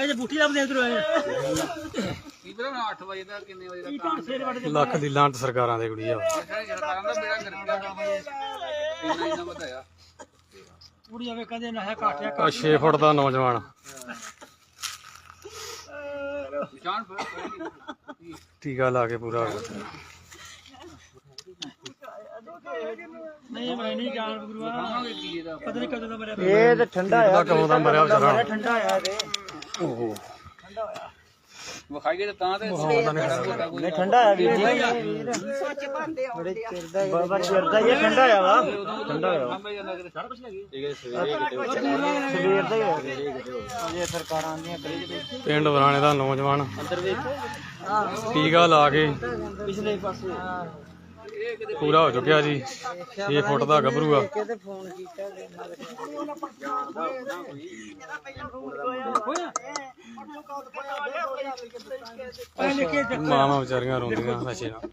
ਇਹ ਜੇ ਬੂਟੀ ਲੱਭਦੇ ਇਧਰ ਆਏ ਕੀ ਪਤਾ ਮੈਂ 8 ਵਜੇ ਦਾ ਕਿੰਨੇ ਵਜੇ ਦਾ ਕੀ ਤਾਂ ਸੇਰ ਵੜ ਲੱਖ ਦੀ ਲਾਂਟ ਸਰਕਾਰਾਂ ਦੇ ਕੁੜੀ ਆ ਸਾਰੇ ਸਰਕਾਰਾਂ ਦਾ ਬੇੜਾ ਕਰ ਗਿਆ ਇੰਨਾ ਇੰਨਾ ਵਧਾਇਆ ਕੁੜੀ ਆਵੇ ਕਹਿੰਦੇ ਨਾ ਹੈ ਕਾਟਿਆ ਆ 6 ਫੁੱਟ ਦਾ ਨੌਜਵਾਨ। ਨਿਸ਼ਾਨ ਟੀਕਾ ਲਾ ਕੇ ਪੂਰਾ। ਨਹੀਂ ਮੈਂ ਨਹੀਂ ਜਾਣ ਗੁਰੂਆ। ਪਤਾ ਨਹੀਂ ਕਦੋਂ ਦਾ ਮਰਿਆ। ਇਹ ਤਾਂ ਠੰਡਾ ਇਹਦਾ ਕਦੋਂ ਦਾ ਮਰਿਆ ਵਿਚਾਰਾ? ਠੰਡਾ ਆ ਤੇ ਓਹੋ। ਵਿਖਾਈਏ ਤਾਂ ਤੇ ਨਹੀਂ ਠੰਡਾ। ਆ ਵੀਰ ਜੀ। ਸੱਚ ਬੰਦੇ ਆਉਂਦੇ ਆ ਬਾਬਾ ਚਿਰਦਾ ਇਹ ਠੰਡਾ ਆ ਵਾ। ਠੰਡਾ ਸਵੇਰ ਦਾ ਹੀ ਸਰਕਾਰਾਂ ਪਿੰਡ ਵਰਾਣੇ ਦਾ ਨੌਜਵਾਨ। ਟੀਕਾ ਲਾ ਕੇ ਪਿਛਲੇ ਪਾਸੇ। ਪੂਰਾ ਹੋ ਚੁੱਕਿਆ ਜੀ। 6 ਫੁੱਟ ਦਾ ਗੱਭਰੂ ਆ ਕਿਤੇ ਫੋਨ ਕੀਤਾ ਪਹਿਲੇ ਕੇ ਮਾਵਾਂ ਵਿਚਾਰੀਆਂ ਰੋਂਦੀਆਂ ਨਸ਼ੇ ਨਾਲ।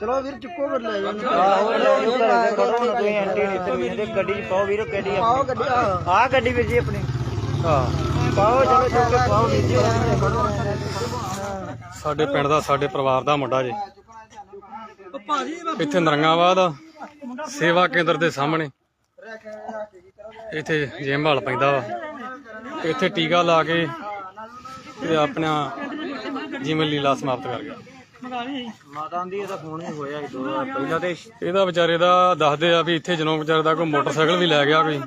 ਚਲੋ ਵੀਰ ਚੁੱਕੋ ਫਿਰ ਲੈ ਜਾਓ। ਆਹੋ ਲੈ ਜਾਓ ਤੁਸੀਂ ਐਂਟੀ ਨਹੀਂ ਤੇ ਗੱਡੀ 'ਚ ਪਾਓ ਵੀਰ ਗੱਡੀ ਪਾਓ ਗੱਡੀ ਆਹ। ਗੱਡੀ ਵੀਰ ਜੀ ਆਪਣੀ। ਆ ਪਾਓ ਚਲੋ ਚੁੱਕ ਕੇ ਪਾਓ ਵੀਰ ਜੀ ਸਾਡੇ ਪਿੰਡ ਦਾ, ਸਾਡੇ ਪਰਿਵਾਰ ਦਾ ਮੁੰਡਾ ਜੀ। ਇੱਥੇ ਨਰੰਗਾਬਾਦ, ਸੇਵਾ ਕੇਂਦਰ ਦੇ ਸਾਹਮਣੇ। ਇੱਥੇ ਜਿਮ ਹਾਲ ਪੈਂਦਾ ਵਾ। ਇੱਥੇ ਟੀਕਾ ਲਾ ਕੇ ਤੇ ਆਪਣਾ ਜੀਵਨ ਲੀਲਾ ਸਮਾਪਤ ਕਰ ਗਿਆ। ਮਾਤਾ ਦੀ ਇਹਦਾ ਫੋਨ ਹੀ ਹੋਇਆ ਸੀ ਦੋ ਵਾਰ। ਪਹਿਲਾਂ ਤੇ ਇਹਦਾ ਵਿਚਾਰੇ ਦਾ ਦੱਸਦੇ ਆ ਵੀ ਇੱਥੇ ਜਦੋਂ ਵਿਚਾਰੇ ਦਾ ਕੋਈ ਮੋਟਰਸਾਈਕਲ ਵੀ ਲੈ ਗਿਆ ਕੋਈ।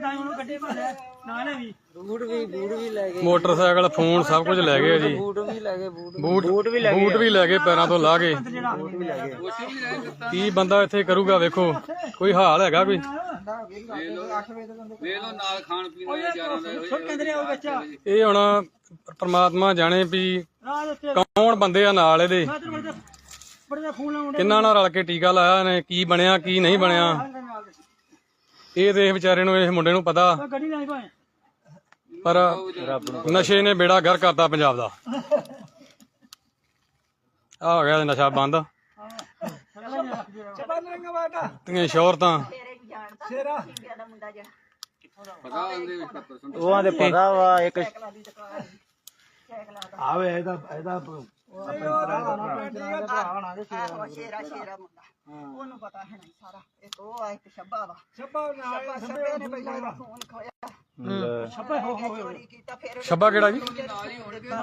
ਬੂਟ ਵੀ ਬੂਟ ਵੀ ਲੈ ਗਏ। ਮੋਟਰਸਾਈਕਲ ਫੋਨ ਸਭ ਕੁਝ ਲੈ ਗਏ ਜੀ। ਬੂਟ ਵੀ ਲੈ ਗਏ ਬੂਟ ਬੂਟ ਬੂਟ ਵੀ ਲੈ ਗਏ ਪੈਰਾਂ ਤੋਂ ਲਾ ਕੇ। ਕੀ ਬੰਦਾ ਇੱਥੇ ਕਰੂਗਾ ਵੇਖੋ। ਕੋਈ ਹਾਲ ਹੈਗਾ ਕੋਈ? ਵੇਖ ਲਓ ਨਾਲ ਖਾਣ ਪੀਣ ਵਾਲੇ ਯਾਰਾਂ ਦਾ ਇਹੋ ਹੁਣ ਪ੍ਰਮਾਤਮਾ ਜਾਣੇ ਵੀ ਕੌਣ ਬੰਦੇ ਆ ਨਾਲ ਇਹਦੇ। ਲਾਉਂਦੇ ਕਿੰਨਾਂ ਨਾਲ ਰਲ ਕੇ ਟੀਕਾ ਲਾਇਆ ਨੇ ਕੀ ਬਣਿਆ ਕੀ ਨਹੀਂ ਬਣਿਆ। ਇਹ ਤੇ ਵਿਚਾਰੇ ਨੂੰ ਇਸ ਮੁੰਡੇ ਨੂੰ ਪਤਾ। ਗੱਡੀ ਨਹੀਂ ਭਾਏ ਪਰ ਨਸ਼ੇ ਨੇ ਬੇੜਾ ਗਰ ਕਰਤਾ ਪੰਜਾਬ ਦਾ। ਆ ਹੋ ਗਿਆ ਨਸ਼ਾ ਬੰਦ। ਤੀਆਂ ਸ਼ੌਹਰਤਾਂ। ਤੇਰੇ ਵੀ ਜਾਣਦਾ ਸ਼ੇਰਾ ਦਾ ਮੁੰਡਾ ਜਿਹੜਾ ਪਤਾ ਉਹਦੇ ਵਿੱਚ 70% ਉਹਨਾਂ ਦੇ ਪਤਾ ਵਾ ਇੱਕ ਸਾਈਕਲਾਂ ਦੀ ਦੁਕਾਨ ਸਾਈਕਲਾਂ ਦਾ ਆਵੇ ਇਹਦਾ ਇਹਦਾ ਆਹੋ ਸ਼ੇਰਾ ਸ਼ੇਰਾ ਮੁੰਡਾ। ਉਹਨੂੰ ਪਤਾ ਹੈ ਨਹੀਂ ਸਾਰਾ। ਇੱਕ ਉਹ ਆ ਇੱਕ ਸ਼ੱਬਾ ਵਾ। ਸ਼ੱਬਾ ਨਾਲ ਸ਼ੱਬੇ ਨੇ ਪਹਿਲਾਂ ਇਹਦਾ ਫੋਨ ਖੋਇਆ। ਛੱਪੇ ਹੋ ਹੋ ਚੋਰੀ ਕੀਤਾ ਫਿਰ ਛੱਬਾ ਕਿਹੜਾ ਜੀ? ਆ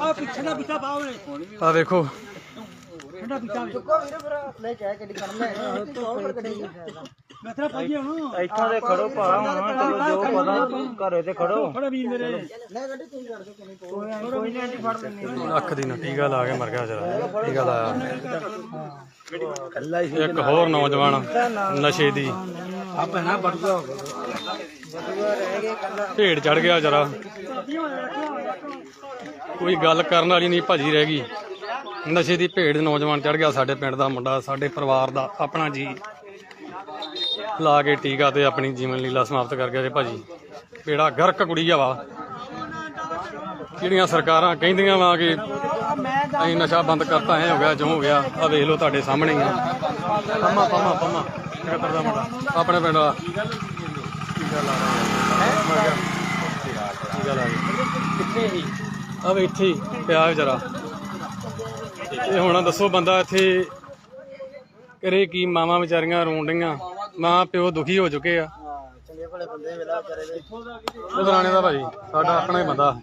ਆ ਪਿੱਛੇ ਦਾ ਪਿੱਛਾ ਪਾਓ ਨੇ ਆ ਦੇਖੋ ਠੰਡਾ ਪਿੱਛਾ। ਲੈ ਕੇ ਗੱਡੀ ਕਰਨ ਲੈ ਤੋਂ ਫਿਰ ਗੱਡੀ ਮੈਂ ਤੇਰਾ ਭਾਜੀ ਹੁਣ। ਇੱਥੋਂ ਦੇ ਖੜੋ ਭਾ ਹੁਣ ਚਲੋ ਜੋ ਪਤਾ ਘਰੇ ਤੇ ਖੜੋ। ਥੋੜਾ ਵੀਰ ਮੇਰੇ। ਕੋਈ ਨਹੀਂ ਆਂਟੀ ਫੜ ਲੈਣੀ ਅੱਖ ਦੀ ਨਾ ਟੀਕਾ ਲਾ ਕੇ ਮਰ ਗਿਆ ਜਰਾ। ਲਾਇਆ ਇੱਕ ਹੋਰ ਨੌਜਵਾਨ ਨਸ਼ੇ ਦੀ। ਆਪੇ ਨਾ ਬੜੂਗਾ ਰਹਿ ਗਏ ਕੱਲਾ ਭੇੜ ਚੜ ਗਿਆ ਜਰਾ। ਕੋਈ ਗੱਲ ਕਰਨ ਵਾਲੀ ਨਹੀਂ ਭਾਜੀ ਰਹਿ ਗਈ। ਨਸ਼ੇ ਦੀ ਭੇੜ ਨੌਜਵਾਨ ਚੜ ਗਿਆ ਸਾਡੇ ਪਿੰਡ ਦਾ ਮੁੰਡਾ ਸਾਡੇ ਪਰਿਵਾਰ ਦਾ ਆਪਣਾ ਜੀ। ਲਾ ਕੇ ਟੀਕਾ ਤੇ ਆਪਣੀ ਜੀਵਨ ਲੀਲਾ ਸਮਾਪਤ ਕਰ ਗਿਆ ਜੀ ਭਾਜੀ, ਬੇੜਾ ਗਰਕ ਕੁੜੀ ਆ ਵਾ। ਜਿਹੜੀਆਂ ਸਰਕਾਰਾਂ ਕਹਿੰਦੀਆਂ ਵਾ ਕਿ ਅਸੀਂ ਨਸ਼ਾ ਬੰਦ ਕਰਤਾ ਹੈ ਹੋ ਗਿਆ ਜੋ ਹੋ ਗਿਆ ਆ ਵੇਖ ਲਓ ਤੁਹਾਡੇ ਸਾਹਮਣੇ ਆ। ਪੰਮਾ ਪੰਮਾ ਪੰਮਾ। ਖੇਤਰ ਦਾ ਮੁੰਡਾ। ਆਪਣੇ ਪਿੰਡ ਦਾ ਟੀਕਾ ਲਾ ਰਿਹਾ ਟੀਕਾ ਲਾ ਰਿਹਾ ਕਿੱਥੇ ਹੀ ਆ ਵੇ ਇੱਥੇ ਪਿਆ ਵਿਚਾਰਾ ਇਹ ਹੁਣ ਦੱਸੋ ਬੰਦਾ ਇੱਥੇ ਕਰੇ ਕੀ ਮਾਵਾਂ ਵਿਚਾਰੀਆਂ ਰੋਣ ਡਈਆਂ? ਮਾਂ ਪਿਓ ਦੁਖੀ ਹੋ ਚੁੱਕੇ ਆ। ਚੰਗੇ ਭਲੇ ਬੰਦੇ ਵੇਲਾ ਕਰੇ ਦੇ ਇਹ ਦਰਾਣੇ ਦਾ ਭਾਜੀ, ਸਾਡਾ ਆਪਣਾ ਹੀ ਬੰਦਾ।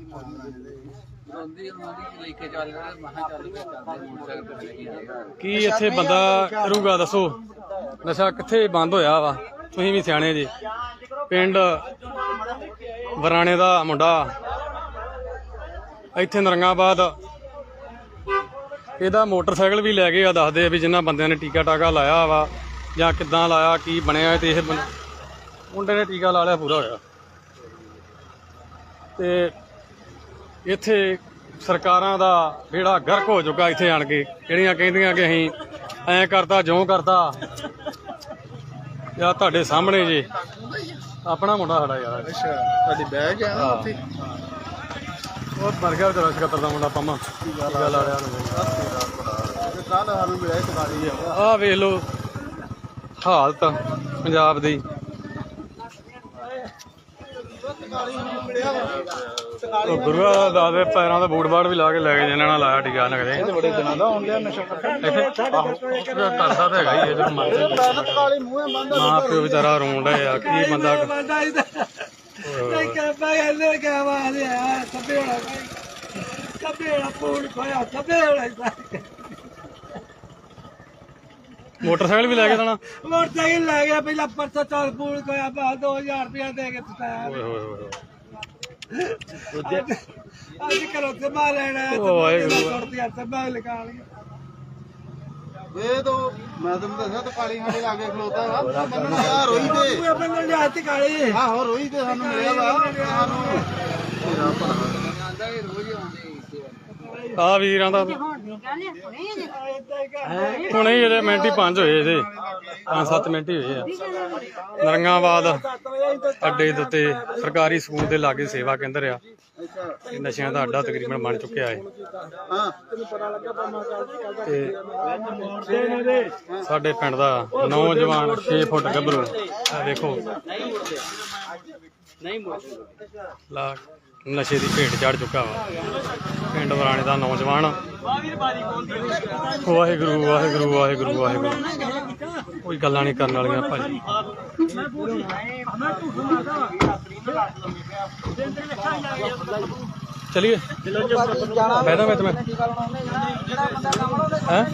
ਕੀ ਇੱਥੇ ਬੰਦਾ ਕਰੂਗਾ ਦੱਸੋ? ਨਸ਼ਾ ਕਿੱਥੇ ਬੰਦ ਹੋਇਆ ਵਾ? ਤੁਸੀਂ ਵੀ ਸਿਆਣੇ ਜੀ। ਪਿੰਡ ਵਰਾਣੇ ਦਾ ਮੁੰਡਾ। ਇੱਥੇ ਨਰੰਗਾਬਾਦ। ਇਹਦਾ ਮੋਟਰਸਾਈਕਲ ਵੀ ਲੈ ਗਏ ਆ, ਦੱਸਦੇ ਆ ਵੀ ਜਿਨ੍ਹਾਂ ਬੰਦਿਆਂ ਨੇ ਟੀਕਾ ਟਾਕਾ ਲਾਇਆ ਵਾ। ਜਾਂ ਕਿੱਦਾਂ ਲਾਇਆ ਕੀ ਬਣਿਆ ਤੇ ਇਹ ਬਣ- ਮੁੰਡੇ ਨੇ ਟੀਕਾ ਲਾ ਲਿਆ ਪੂਰਾ ਹੋਇਆ। ਤੇ ਇੱਥੇ ਸਰਕਾਰਾਂ ਦਾ ਜਿਹੜਾ ਗਰਕ ਹੋ ਚੁੱਕਾ ਇੱਥੇ ਆਣ ਕੇ ਜਿਹੜੀਆਂ ਕਹਿੰਦੀਆਂ ਕਿ ਅਸੀਂ ਐਂ ਕਰਤਾ ਜਿਉਂ ਕਰਤਾ। ਜਾਂ ਤੁਹਾਡੇ ਸਾਹਮਣੇ ਜੀ। ਆਪਣਾ ਮੁੰਡਾ ਸਾਡਾ ਯਾਰ। ਅੱਛਾ ਤੁਹਾਡੀ ਬੈਗ ਆ ਉੱਥੇ? ਉਹ ਮਰ ਗਿਆ ਤੇਰਾ ਸਕੱਤਰ ਦਾ ਮੁੰਡਾ ਪੰਮਾ। ਕੀ ਗੱਲ ਆ? ਰਿਹਾ ਕੱਲ ਸਾਨੂੰ ਮਿਲਿਆ ਇੱਕ ਗਾੜੀ ਆ। ਵੇਖ ਲਓ। ਹਾਲਤ ਪੰਜਾਬ ਦੀ। ਉਹ ਗੁਰੂਆ ਦਾ ਦੇ ਪੈਰਾਂ ਦੇ ਬੂਟ ਬਾੜ ਵੀ ਲਾ ਕੇ ਲੈ ਗਏ ਜਿਨ੍ਹਾਂ ਨਾਲ ਲਾਇਆ ਟੀਕਾ ਨਾ ਕਦੇ। ਬੜੇ ਦਿਨਾਂ ਦਾ ਹੁੰਦਿਆ ਨਸ਼ਾ ਕਰਦਾ ਤਾਂ ਹੈਗਾ ਹੀ ਇਹ ਜਿਹੜਾ ਮਰਜ਼ੀ ਕਾਲੀ ਮੂੰਹੇ ਬੰਦ ਮਾਂ ਪਿਓ ਵਿਚਾਰਾ ਆ ਕੀ ਬੰਦਾ ਬੰਦਾ ਇਹਦਾ ਨਹੀਂ ਕਹਿੰਦਾ ਇਹਨੇ ਕਿਹਾ ਵਾਲੇ ਆ ਸਭੇ ਹੋਣਾ ਸਭੇ ਹੋਣਾ ਪੂਰ ਖੋਇਆ ਸਭੇ ਹੋਣਾ ਮੋਟਰਸਾਈਕਲ ਵੀ ਲੈ ਕੇ ਜਾਣਾ ਮੋਟਰਸਾਈਕਲ ਲੈ ਗਿਆ ਪਹਿਲਾਂ ਪਰਸੋਂ ਚਾਲ ਪੂਰ ਖੋਇਆ ਬਾ 2000 ਰੁਪਇਆ ਦੇ ਕੇ ਪਤਾਇਆ ਓਏ ਹੋਏ ਹੋਏ ਅੱਜ ਕਰੋ ਤੇ ਮਾ ਲੈਣਾ ਵਾਹਿਗੁਰੂ। ਸੁਰਤੀਆਂ ਸਭਾ ਲਗਾ ਲਈ ਇਹ ਤੋਂ ਮੈਂ ਤੁਹਾਨੂੰ ਦੱਸਿਆ ਤਾਂ ਕਾਲੀ ਸਾਡੇ ਲਾਗੇ ਖਲੋਤਾ ਵਾ। ਬੰਨਣ ਆ ਰੋਈ ਤੇ। ਤੂੰ ਆਪਣੇ ਨਾਲ ਹੱਥ ਕਾਲੇ ਆਹੋ ਰੋਈ ਤੇ ਸਾਨੂੰ ਮਿਲਿਆ ਵਾ। ਸਾਨੂੰ। ਆਂਦਾ ਇਹ ਰੋਜ਼ ਹੀ ਆਉਂਦੇ ਸੇਵਾ ਆ ਵੀਰਾਂ ਦਾ। ਹੁਣੇ ਹੀ ਇਹਦੇ। ਮਿੰਟ ਹੀ ਪੰਜ ਹੋਏ ਇਹਦੇ। ਪੰਜ ਸੱਤ ਮਿੰਟ ਹੀ ਹੋਏ ਆ। ਨਰੰਗਾਬਾਦ ਅੱਡੇ ਦੇ ਉੱਤੇ ਸਰਕਾਰੀ ਸਕੂਲ ਦੇ ਲਾਗੇ ਸੇਵਾ ਕੇਂਦਰ ਆ। ਇਹ ਨਸ਼ਿਆਂ ਦਾ ਅੱਡਾ ਤਕਰੀਬਨ ਬਣ ਚੁੱਕਿਆ ਹੈ ਤੇ ਸਾਡੇ ਪਿੰਡ ਦਾ ਨੌਜਵਾਨ 6 ਫੁੱਟ ਗੱਭਰੂ। ਆ ਲਾ ਨਸ਼ੇ ਦੀ ਭੇਟ ਚੜ ਚੁੱਕਾ ਵਾ। ਪਿੰਡ ਬਰਾਣੇ ਦਾ ਨੌਜਵਾਨ। ਵਾਹਿਗੁਰੂ ਵਾਹਿਗੁਰੂ ਵਾਹਿਗੁਰੂ ਵਾਹਿਗੁਰੂ। ਕੋਈ ਗੱਲਾਂ ਨਹੀਂ ਕਰਨ ਵਾਲੀਆਂ ਭਾਜੀ। ਚਲਿਏ। ਫਾਇਦਾ ਮੈਂ। ਤੁਮੇ ਹੈ?